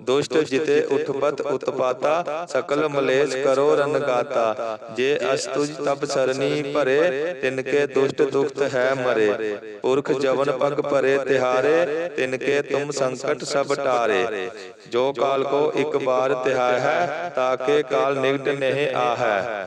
ਦੁਸ਼ਟ ਜਿਤੇ ਉਠਪਤ ਉਤਪਾਤਾ ਸਕਲ ਮਲੇਸ਼ ਕਰੋ ਰਨਗਾਤਾ ਜੇ ਅਸਤੁਜ ਤਬ ਸਰਨੀ ਭਰੇ ਤਿਨ ਕੇ ਦੁਸ਼ਟ ਦੁਖਤ ਹੈ ਮਰੇ। ਪੁਰਖ ਜਵਨ ਪਗ ਭਰੇ ਤਿਹਾਰੇ ਤਿਨ ਕੇ ਤੁਮ ਸੰਕਟ ਸਭ ਟਾਰੇ। ਜੋ ਕਾਲ ਕੋ ਇੱਕ ਬਾਰ ਤਿਹਾਇ ਹੈ ਤਾਕੇ ਕਾਲ ਨਿਗਟ ਨਹਿ ਆਹੈ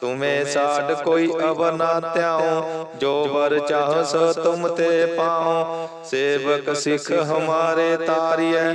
ਤੁਮੇ ਸਾਡ ਕੋਈ ਅਵਰ ਨਾ ਧਿਆਉ, ਜੋ ਵਰ ਚਾਹਸ ਸੋ ਤੁਮ ਤੇ ਪਾਉ। ਸੇਵਕ ਸਿੱਖ ਹਮਾਰੇ ਤਾਰੀਐ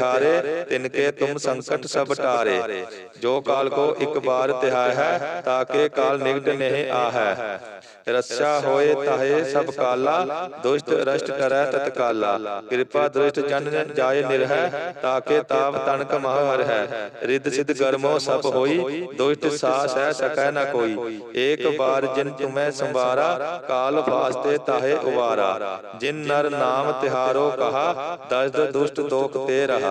ਤਿਹਾਰੇ ਤਿਨਕੇ ਤੁਮ ਸੰਕਟ ਸਭ ਟਾਰੇ। ਜੋ ਕਾਲ ਕੋ ਇੱਕ ਬਾਰ ਤਿਹਾਇ ਹੈ ਤਾਕੇ ਕਾਲ ਨਿਗਟ ਨਹਿ ਆਹੈ। ਰਸਾ ਹੋਏ ਤਾਹੇ ਸਭ ਕਾਲਾ, ਦੁਸ਼ਟ ਰਸ਼ਟ ਕਰੈ ਤਤਕਾਲਾ ਕਿਰਪਾ ਦ੍ਰਿਸ਼ਟ ਜਨ ਜਾਏ ਨਿਰਹਿ ਤਾਕੇ ਤਾਪ ਤਨਕ ਮਹ ਹੈ ਰਿੱਧ ਸਿਧ ਗਰਮੋ ਸਭ ਹੋਈ, ਦੁਸ਼ਟ ਸਾਸ ਹੈ ਸਕੈ ਨ ਕੋਈ। ਏਕ ਬਾਰ ਜਿਨ ਤੁਮੈ ਸੰਵਾਰਾ, ਕਾਲ ਫਾਸਤੇ ਤਾਹੇ ਉਵਾਰਾ। ਜਿਨ ਨਰ ਨਾਮ ਤਿਹਾਰੋ ਕਹਾ, ਦਸਦ ਦੁਸ਼ਟ ਤੋਕ ਤੇ ਰਹਾ।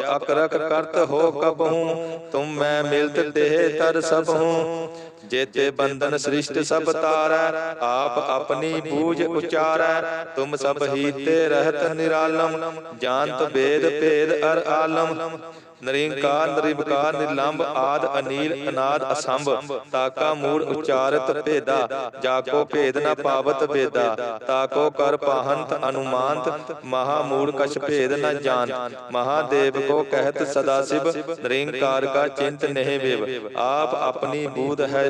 ਅਕਰਕ ਕਰਤ ਹੋ ਕਬਹੂ ਤੁਮ ਮੈਂ ਮਿਲਤ ਦੇਹ ਤਰ ਸਭ ਹੂੰ ਜੇਤੇ ਬੰਧਨ ਸ੍ਰਿਸ਼ਟ ਸਭ ਤਾਰੈ, ਆਪ ਆਪਣੀ ਬੂਝ ਉਚਾਰੈ। ਤੁਮ ਸਭ ਹੀ ਰਹਿਤ ਨਿਰਾਲਮ, ਜਾਣਤ ਵੇਦ ਭੇਦ ਅਰ ਆਲਮ। ਨਰਿੰਕਾਰ ਨਿਰਵਿਕਾਰ ਨਿਰਲੰਭ ਆਦ ਅਨੀਲ, ਅਨਾਦ ਅਸੰਭ, ਤਾਕਾ ਮੂੜ ਉਚਾਰਤ ਭੇਦਾ। ਜਾਕੋ ਭੇਦ ਨ ਪਾਵਤ ਵੇਦਾ, ਤਾਕੋ ਕਰ ਪਾਹੰਤ ਅਨੁਮਾਨਤ। ਮਹਾ ਮੂੜ ਕਛ ਭੇਦ ਨ ਜਾਣ ਮਹਾਦੇਵ ਕੋ ਕਹਿਤ ਸਦਾ ਸਿਵ, ਨਿਰੰਕਾਰ ਕਾ ਚਿੰਤ ਨਹਿ ਵਿਵ। ਆਪ ਆਪਣੀ ਬੂਧ ਹੈ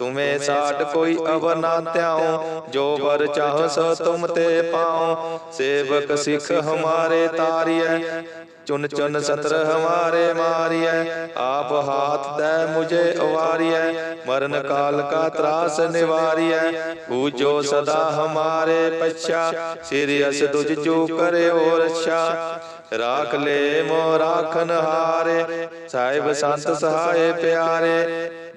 ਤੁਮੇ ਸਾਟ ਕੋਈ ਅਵਰ ਨਾ ਧਿਆਉ ਜੋ ਵਰ ਚਾਹ ਸੋ ਤੁਮ ਤੇ ਪਾਉ। ਸੇਵਕ ਸਿੱਖ ਹਮਾਰੇ ਤਾਰੀਐ। ਚੁਨ ਚੁਨ ਸਤਰ ਹਮਾਰੇ ਮਾਰੀਐ। ਆਪ ਹਾਥ ਦੈ ਮੁਝੇ ਅਵਾਰੀਐ। ਮਰਨ ਕਾਲ ਕਾ ਤਰਾਸ ਨਿਵਾਰੀਐ। ਪੂਜੋ ਸਦਾ ਹਮਾਰੇ ਪਛਾ। ਸਿਰ ਅਸ ਤੁਝ ਜੋ ਕਰਿਓ ਰਛਾ ਰਾਖ ਲੈ ਮੋ ਰਾਖਨ ਹਾਰੇ ਸਾਹਿਬ ਸੰਤ ਸਹਾਏ ਪਿਆਰੇ।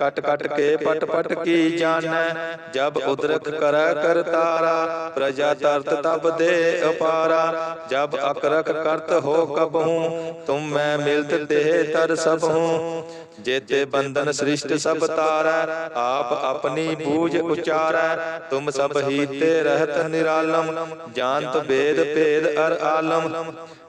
ਕਟ ਕਟ ਕੇ ਪਟ ਪਟ ਕੀ ਜਾਣੈ। ਜਬ ਉਦਰਕ ਕਰੈ ਕਰਤਾਰਾ ਪ੍ਰਜਾ ਤਰਤ ਤਬ ਦੇ ਅਪਾਰਾ। ਜਬ ਅਕਰਕ ਕਰਤ ਹੋ ਕਬਹੂ ਤੁਮ ਮੈਂ ਮਿਲਤ ਤੇ ਤਰ ਸਭ ਹੂੰ ਜੇਤੇ ਬੰਧਨ ਸ੍ਰਿਸ਼ਟ ਸਭ ਤਾਰੈ, ਆਪ ਆਪਣੀ ਪੂਜ ਉਚਾਰੈ। ਤੁਮ ਸਭ ਹੀ ਤੇ ਰਹਿਤ ਨਿਰਾਲਮ, ਜਾਣਤ ਵੇਦ ਭੇਦ ਅਰ ਆਲਮ।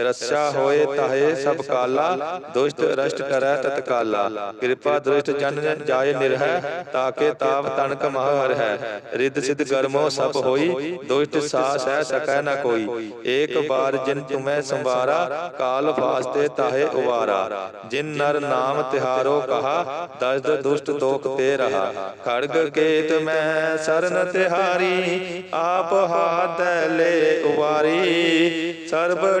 ਰਸਾ ਹੋਏ ਤਾਹੇ ਸਭ ਕਾਲਾ, ਦੁਸ਼ਟ ਰਸ਼ਟ ਕਰੈ ਤਤਕਾਲਾ ਕਿਰਪਾ ਦ੍ਰਿਸ਼ਟ ਜਨ ਜਾਏ ਨਿਰਹਿ, ਤਾਕੇ ਤਾਪ ਤਨਕ ਮਹ ਹੈ ਰਿੱਧ ਸਿਧ ਗਰਮੋ ਸਭ ਹੋਈ, ਦੁਸ਼ਟ ਸਾ ਸਹਿ ਸਕੈ ਨ ਕੋਈ। ਏਕ ਬਾਰ ਜਿਨ ਤੁਮੈ ਸੰਵਾਰਾ, ਕਾਲ ਫਾਸਤੇ ਤਾਹੇ ਉਵਾਰਾ। ਜਿਨ ਨਰ ਨਾਮ ਤਿਹਾਰੋ ਕਹਾ, ਦਸਦ ਦੁਸ਼ਟ ਤੋਕ ਤੇ ਰਹਾ। ਖੜਗ ਕੇਤ ਮੈਂ ਸਰਨ ਤਿਹਾਰੀ, ਆਪ ਹਾਥ ਲੈ ਉਵਾਰੀ। ਸਰਬ